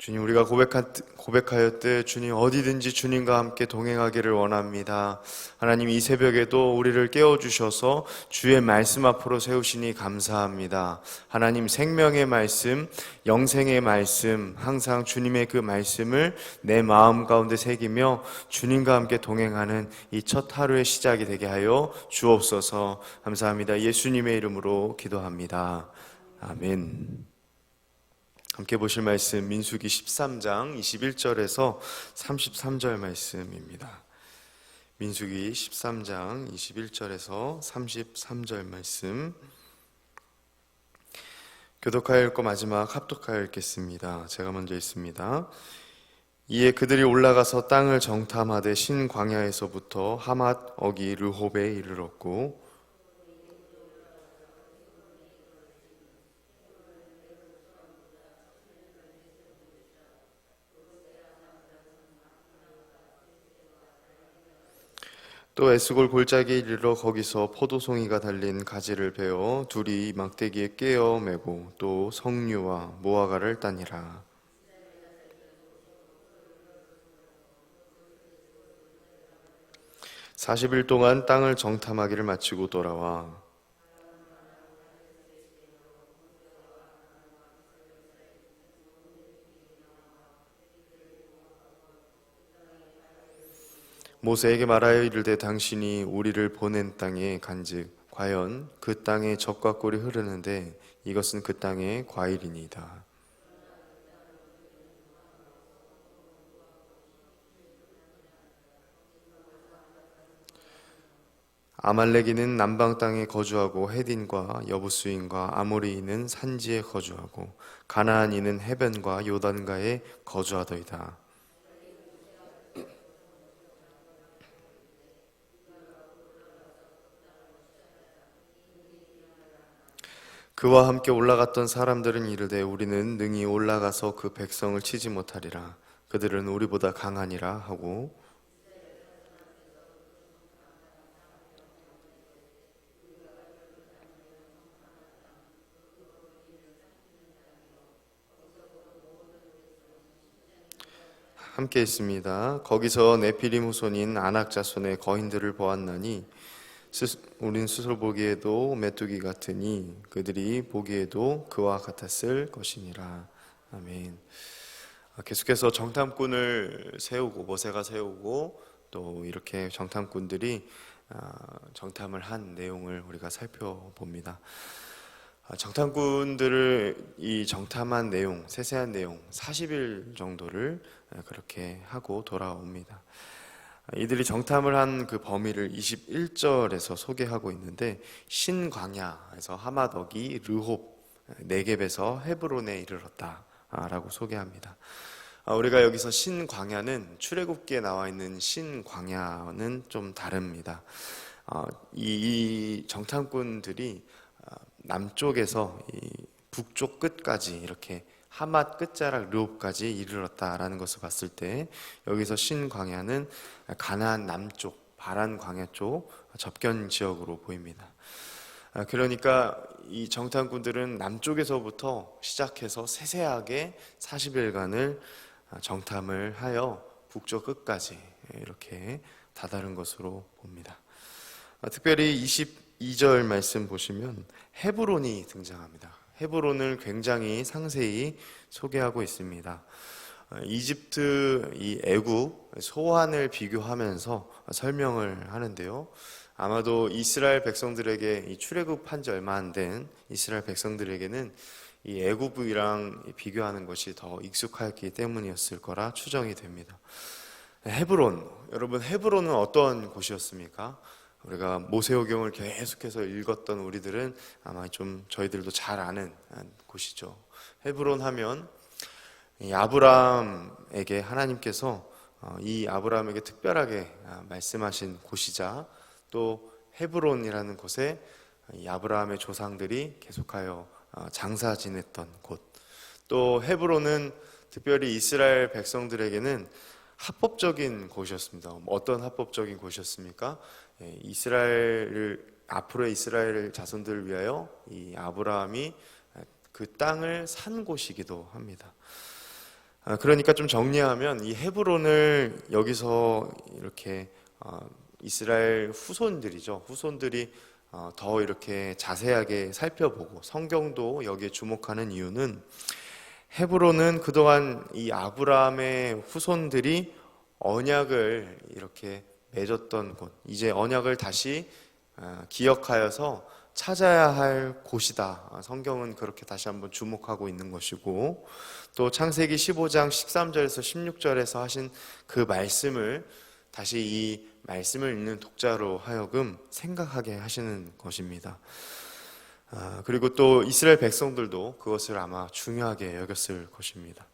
주님 우리가 고백하, 고백하였듯 주님 어디든지 주님과 함께 동행하기를 원합니다. 하나님 이 새벽에도 우리를 깨워 주셔서 주의 말씀 앞으로 세우시니 감사합니다. 하나님 생명의 말씀, 영생의 말씀, 항상 주님의 그 말씀을 내 마음 가운데 새기며 주님과 함께 동행하는 이 첫 하루의 시작이 되게 하여 주옵소서 감사합니다. 예수님의 이름으로 기도합니다. 아멘. 함께 보실 말씀 민수기 13장 21절에서 33절 말씀입니다. 민수기 13장 21절에서 33절 말씀 교독하여 읽고 마지막 합독하여 읽겠습니다. 제가 먼저 읽습니다. 이에 그들이 올라가서 땅을 정탐하되 신 광야에서부터 하맛 어기 르홉에 이르렀고 또 에스골 골짜기에 이르러 거기서 포도송이가 달린 가지를 베어 둘이 막대기에 깨어 매고 또 성류와 모아가를 따니라. 사십 일 동안 땅을 정탐하기를 마치고 돌아와 모세에게 말하여 이르되 당신이 우리를 보낸 땅에 간즉 과연 그 땅에 적과 꿀이 흐르는데 이것은 그 땅의 과일이니이다. 아말렉이는 남방 땅에 거주하고 헤딘과 여부스인과 아모리인은 산지에 거주하고 가나안인은 해변과 요단가에 거주하더이다. 그와 함께 올라갔던 사람들은 이르되 우리는 능히 올라가서 그 백성을 치지 못하리라. 그들은 우리보다 강하니라 하고 함께 있습니다. 거기서 네피림 후손인 아낙 자손의 거인들을 보았나니 우린 스스로 보기에도 메뚜기 같으니 그들이 보기에도 그와 같았을 것이니라. 아멘. 아, 계속해서 정탐꾼을 세우고 모세가 세우고 또 이렇게 정탐꾼들이 아, 정탐을 한 내용을 우리가 살펴봅니다. 아, 정탐꾼들을 이 정탐한 내용, 세세한 내용 40일 정도를 그렇게 하고 돌아옵니다. 이들이 정탐을 한 그 범위를 21절에서 소개하고 있는데 신광야에서 하마덕이 르홉 네겝에서 헤브론에 이르렀다라고 소개합니다. 아, 우리가 여기서 신광야는 출애굽기에 나와 있는 신광야는 좀 다릅니다. 아, 이 정탐꾼들이 아, 남쪽에서 북쪽 끝까지 이렇게 하맛 끝자락 르옵까지 이르렀다라는 것을 봤을 때 여기서 신광야는 가나안 남쪽 바란 광야 쪽 접견 지역으로 보입니다. 아, 그러니까 이 정탐꾼들은 남쪽에서부터 시작해서 세세하게 40일간을 정탐을 하여 북쪽 끝까지 이렇게 다다른 것으로 봅니다. 아, 특별히 22절 말씀 보시면 헤브론이 등장합니다. 헤브론을 굉장히 상세히 소개하고 있습니다. 이집트 이 애국 소환을 비교하면서 설명을 하는데요. 아마도 이스라엘 백성들에게 이 출애굽한 지 얼마 안 된 이스라엘 백성들에게는 이 애굽이랑 비교하는 것이 더 익숙하기 때문이었을 거라 추정이 됩니다. 헤브론 여러분 헤브론은 어떤 곳이었습니까? 우리가 모세오경을 계속해서 읽었던 우리들은 아마 좀 저희들도 잘 아는 곳이죠. 헤브론 하면 아브라함에게 하나님께서 어, 이 아브라함에게 특별하게 아, 말씀하신 곳이자 또 헤브론이라는 곳에 아브라함의 조상들이 계속하여 어, 장사 지냈던 곳. 또 헤브론은 특별히 이스라엘 백성들에게는 합법적인 곳이었습니다. 어떤 합법적인 곳이었습니까? 예, 이스라엘을 앞으로의 이스라엘 자손들을 위하여 이 아브라함이 그 땅을 산 곳이기도 합니다. 아, 그러니까 좀 정리하면 이 헤브론을 여기서 이렇게 어, 이스라엘 후손들이죠. 후손들이 어, 더 이렇게 자세하게 살펴보고 성경도 여기에 주목하는 이유는 헤브론은 그동안 이 아브라함의 후손들이 언약을 이렇게 맺었던 곳, 이제 언약을 다시 어, 기억하여서 찾아야 할 곳이다. 아, 성경은 그렇게 다시 한번 주목하고 있는 것이고, 또 창세기 15장 13절에서 16절에서 하신 그 말씀을 다시 이 말씀을 읽는 독자로 하여금 생각하게 하시는 것입니다. 아, 그리고 또 이스라엘 백성들도 그것을 아마 중요하게 여겼을 것입니다.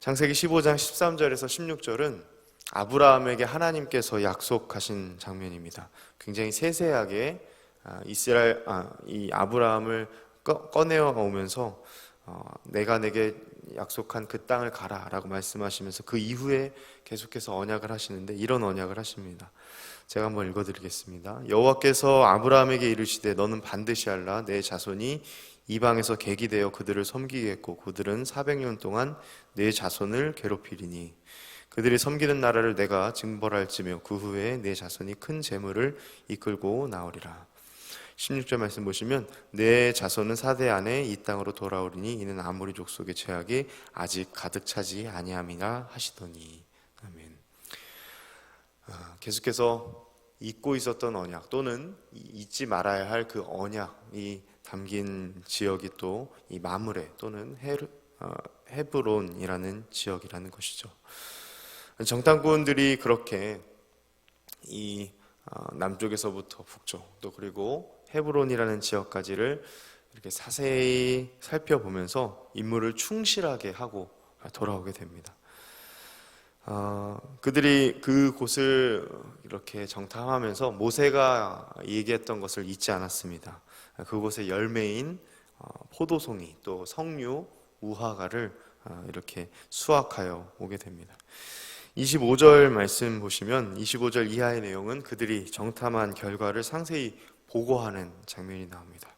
창세기 15장 13절에서 16절은 아브라함에게 하나님께서 약속하신 장면입니다. 굉장히 세세하게 아, 이스라엘 아, 이 아브라함을 꺼, 꺼내어 오면서 어, 내가 내게 약속한 그 땅을 가라라고 말씀하시면서 그 이후에 계속해서 언약을 하시는데 이런 언약을 하십니다. 제가 한번 읽어드리겠습니다. 여호와께서 아브라함에게 이르시되 너는 반드시 알라 내 자손이 이방에서 객이 되어 그들을 섬기겠고 그들은 400년 동안 내 자손을 괴롭히리니 그들이 섬기는 나라를 내가 징벌할지며 그 후에 내 자손이 큰 재물을 이끌고 나오리라. 16절 말씀 보시면 내 자손은 사대 안에 이 땅으로 돌아오리니 이는 아무리 족속의 죄악이 아직 가득 차지 아니함이라 하시더니 아멘. 아, 계속해서 잊고 있었던 언약 또는 잊지 말아야 할 그 언약이 담긴 지역이 또 이 마무레 또는 헤르, 어, 헤브론이라는 지역이라는 것이죠. 정탐꾼들이 그렇게 이 어, 남쪽에서부터 북쪽 또 그리고 헤브론이라는 지역까지를 이렇게 자세히 살펴보면서 임무를 충실하게 하고 돌아오게 됩니다. 어, 그들이 그 곳을 이렇게 정탐하면서 모세가 얘기했던 것을 잊지 않았습니다. 그곳의 열매인 어, 포도송이 또 석류, 우화과를 어, 이렇게 수확하여 오게 됩니다. 25절 말씀 보시면 25절 이하의 내용은 그들이 정탐한 결과를 상세히 보고하는 장면이 나옵니다.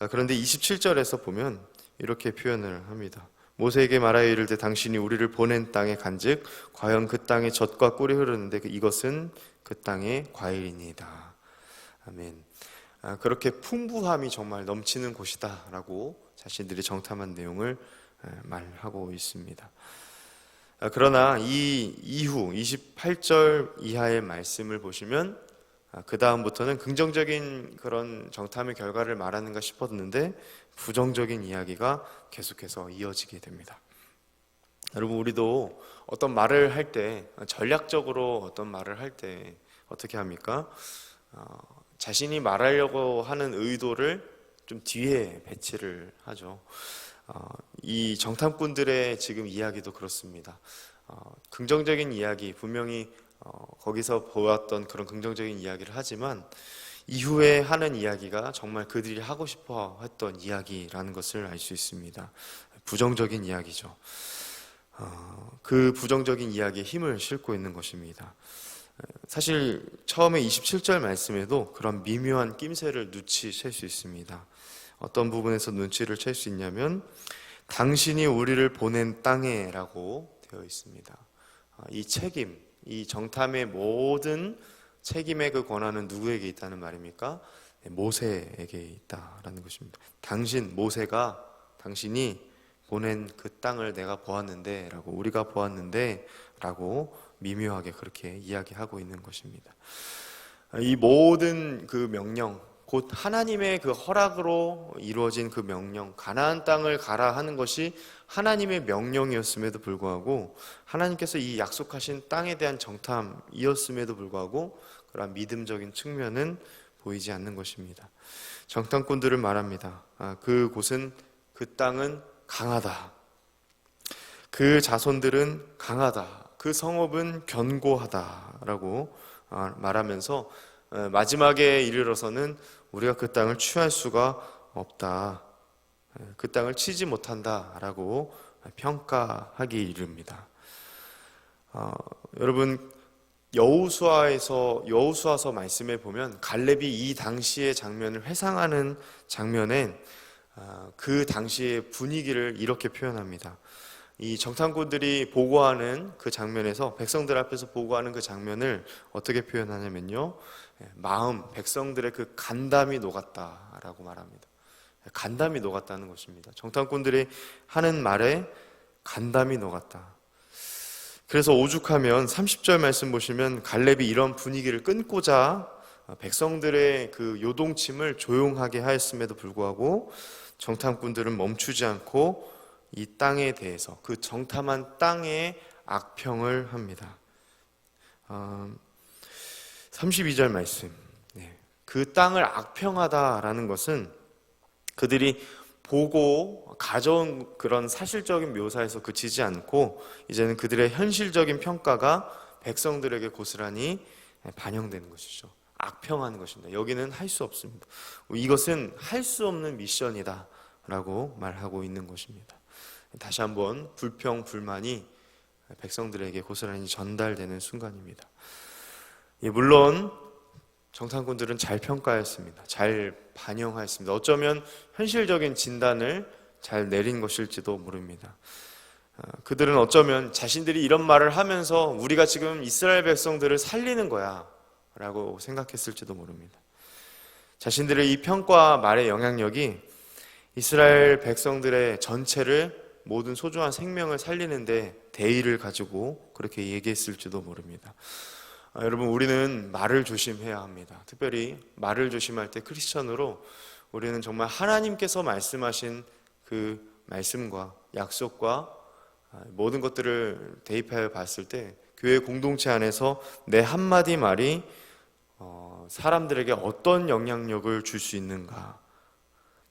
아, 그런데 27절에서 보면 이렇게 표현을 합니다. 모세에게 말하여 이르되 당신이 우리를 보낸 땅에 간즉 과연 그 땅에 젖과 꿀이 흐르는데 그 이것은 그 땅의 과일이니이다. 아멘. 아, 그렇게 풍부함이 정말 넘치는 곳이다라고 자신들이 정탐한 내용을 말하고 있습니다. 아, 그러나 이 이후 28절 이하의 말씀을 보시면 아, 그 다음부터는 긍정적인 그런 정탐의 결과를 말하는가 싶었는데 부정적인 이야기가 계속해서 이어지게 됩니다. 여러분 우리도 어떤 말을 할 때 전략적으로 어떤 말을 할 때 어떻게 합니까? 어, 자신이 말하려고 하는 의도를 좀 뒤에 배치를 하죠. 어, 이 정탐꾼들의 지금 이야기도 그렇습니다. 어, 긍정적인 이야기 분명히 어, 거기서 보았던 그런 긍정적인 이야기를 하지만 이후에 하는 이야기가 정말 그들이 하고 싶어 했던 이야기라는 것을 알 수 있습니다. 부정적인 이야기죠. 어, 그 부정적인 이야기에 힘을 싣고 있는 것입니다. 사실 처음에 27절 말씀에도 그런 미묘한 낌새를 눈치챌 수 있습니다. 어떤 부분에서 눈치를 챌 수 있냐면 당신이 우리를 보낸 땅에라고 되어 있습니다. 아, 이 책임, 이 정탐의 모든 책임의 그 권한은 누구에게 있다는 말입니까? 네, 모세에게 있다라는 것입니다. 당신 모세가 당신이 보낸 그 땅을 내가 보았는데라고 우리가 보았는데라고 미묘하게 그렇게 이야기하고 있는 것입니다. 이 모든 그 명령 곧 하나님의 그 허락으로 이루어진 그 명령, 가나안 땅을 가라 하는 것이 하나님의 명령이었음에도 불구하고 하나님께서 이 약속하신 땅에 대한 정탐이었음에도 불구하고 그러한 믿음적인 측면은 보이지 않는 것입니다. 정탐꾼들은 말합니다. 아, 그 곳은 그 땅은 강하다. 그 자손들은 강하다. 그 성읍은 견고하다라고 아, 말하면서 어, 마지막에 이르러서는 우리가 그 땅을 취할 수가 없다. 어, 그 땅을 치지 못한다 라고 평가하기 이릅니다. 어, 여러분 여우수아에서 여우수아서 말씀에 보면 갈렙이 이 당시의 장면을 회상하는 장면엔 어, 그 당시의 분위기를 이렇게 표현합니다. 이 정탐꾼들이 보고하는 그 장면에서 백성들 앞에서 보고하는 그 장면을 어떻게 표현하냐면요. 예, 마음, 백성들의 그 간담이 녹았다라고 말합니다. 예, 간담이 녹았다는 것입니다. 정탐꾼들이 하는 말에 간담이 녹았다. 그래서 오죽하면 30절 말씀 보시면 갈렙이 이런 분위기를 끊고자 백성들의 그 요동침을 조용하게 하였음에도 불구하고 정탐꾼들은 멈추지 않고 이 땅에 대해서 그 정탐한 땅에 악평을 합니다. 어, 32절 말씀. 네. 그 땅을 악평하다라는 것은 그들이 보고 가져온 그런 사실적인 묘사에서 그치지 않고 이제는 그들의 현실적인 평가가 백성들에게 고스란히 반영되는 것이죠. 악평하는 것입니다. 여기는 할 수 없습니다. 이것은 할 수 없는 미션이다 라고 말하고 있는 것입니다. 다시 한번 불평 불만이 백성들에게 고스란히 전달되는 순간입니다. 예, 물론 정탐꾼들은 잘 평가했습니다. 잘 반영하였습니다. 어쩌면 현실적인 진단을 잘 내린 것일지도 모릅니다. 어, 그들은 어쩌면 자신들이 이런 말을 하면서 우리가 지금 이스라엘 백성들을 살리는 거야 라고 생각했을지도 모릅니다. 자신들의 이 평가 말의 영향력이 이스라엘 백성들의 전체를 모든 소중한 생명을 살리는데 대의를 가지고 그렇게 얘기했을지도 모릅니다. 아, 여러분 우리는 말을 조심해야 합니다. 특별히 말을 조심할 때 크리스천으로 우리는 정말 하나님께서 말씀하신 그 말씀과 약속과 아, 모든 것들을 대입하여 봤을 때 교회 공동체 안에서 내 한마디 말이 어, 사람들에게 어떤 영향력을 줄 수 있는가?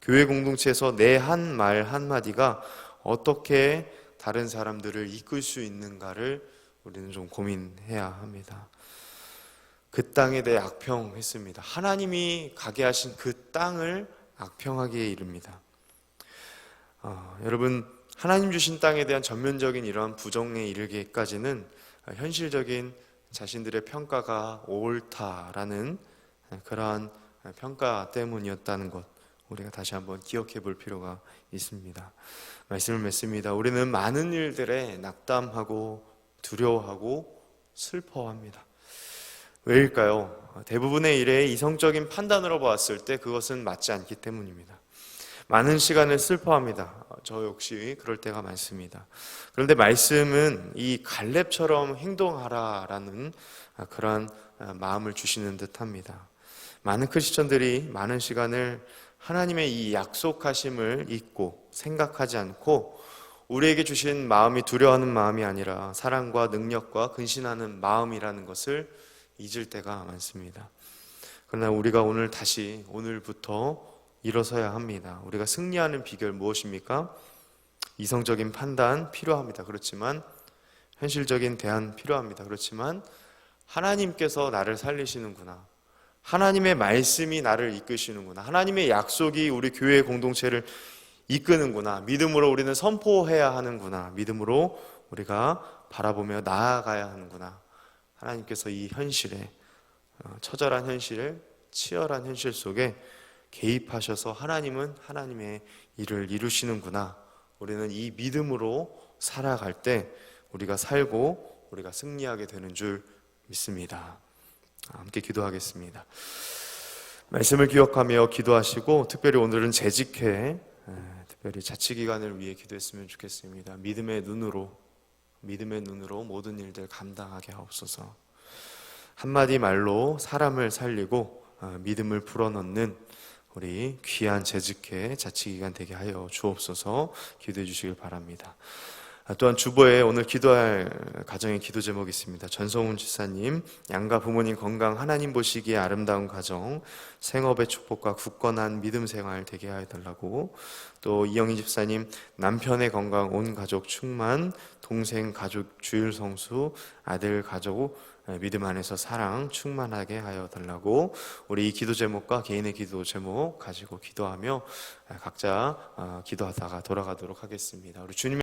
교회 공동체에서 내 한 말 한마디가 어떻게 다른 사람들을 이끌 수 있는가를 우리는 좀 고민해야 합니다. 그 땅에 대해 악평했습니다. 하나님이 가게 하신 그 땅을 악평하기에 이릅니다. 어, 여러분 하나님 주신 땅에 대한 전면적인 이러한 부정에 이르기까지는 현실적인 자신들의 평가가 옳다라는 그러한 평가 때문이었다는 것 우리가 다시 한번 기억해 볼 필요가 있습니다. 말씀을 맺습니다. 우리는 많은 일들에 낙담하고 두려워하고 슬퍼합니다. 왜일까요? 대부분의 일에 이성적인 판단으로 보았을 때 그것은 맞지 않기 때문입니다. 많은 시간을 슬퍼합니다. 저 역시 그럴 때가 많습니다. 그런데 말씀은 이 갈렙처럼 행동하라라는 그러한 마음을 주시는 듯 합니다. 많은 크리스천들이 많은 시간을 하나님의 이 약속하심을 잊고 생각하지 않고 우리에게 주신 마음이 두려워하는 마음이 아니라 사랑과 능력과 근신하는 마음이라는 것을 잊을 때가 많습니다. 그러나 우리가 오늘 다시 오늘부터 일어서야 합니다. 우리가 승리하는 비결 무엇입니까? 이성적인 판단 필요합니다. 그렇지만 현실적인 대안 필요합니다. 그렇지만 하나님께서 나를 살리시는구나. 하나님의 말씀이 나를 이끄시는구나. 하나님의 약속이 우리 교회 공동체를 이끄는구나. 믿음으로 우리는 선포해야 하는구나. 믿음으로 우리가 바라보며 나아가야 하는구나. 하나님께서 이 현실에 어, 처절한 현실을 치열한 현실 속에 개입하셔서 하나님은 하나님의 일을 이루시는구나. 우리는 이 믿음으로 살아갈 때 우리가 살고 우리가 승리하게 되는 줄 믿습니다. 함께 기도하겠습니다. 말씀을 기억하며 기도하시고 특별히 오늘은 재직회 특별히 자치기관을 위해 기도했으면 좋겠습니다. 믿음의 눈으로 믿음의 눈으로 모든 일들 감당하게 하옵소서. 한마디 말로 사람을 살리고 어, 믿음을 불어넣는 우리 귀한 재직회 자치기관 되게 하여 주옵소서 기도해 주시길 바랍니다. 아, 또한 주보에 오늘 기도할 가정의 기도 제목이 있습니다. 전성훈 지사님, 양가 부모님 건강 하나님 보시기에 아름다운 가정, 생업의 축복과 굳건한 믿음 생활 되게 하여 달라고 또 이영희 집사님, 남편의 건강 온 가족 충만, 동생 가족 주일 성수, 아들 가족 믿음 안에서 사랑 충만하게 하여 달라고 우리 이 기도 제목과 개인의 기도 제목 가지고 기도하며 각자 어, 기도하다가 돌아가도록 하겠습니다. 우리 주님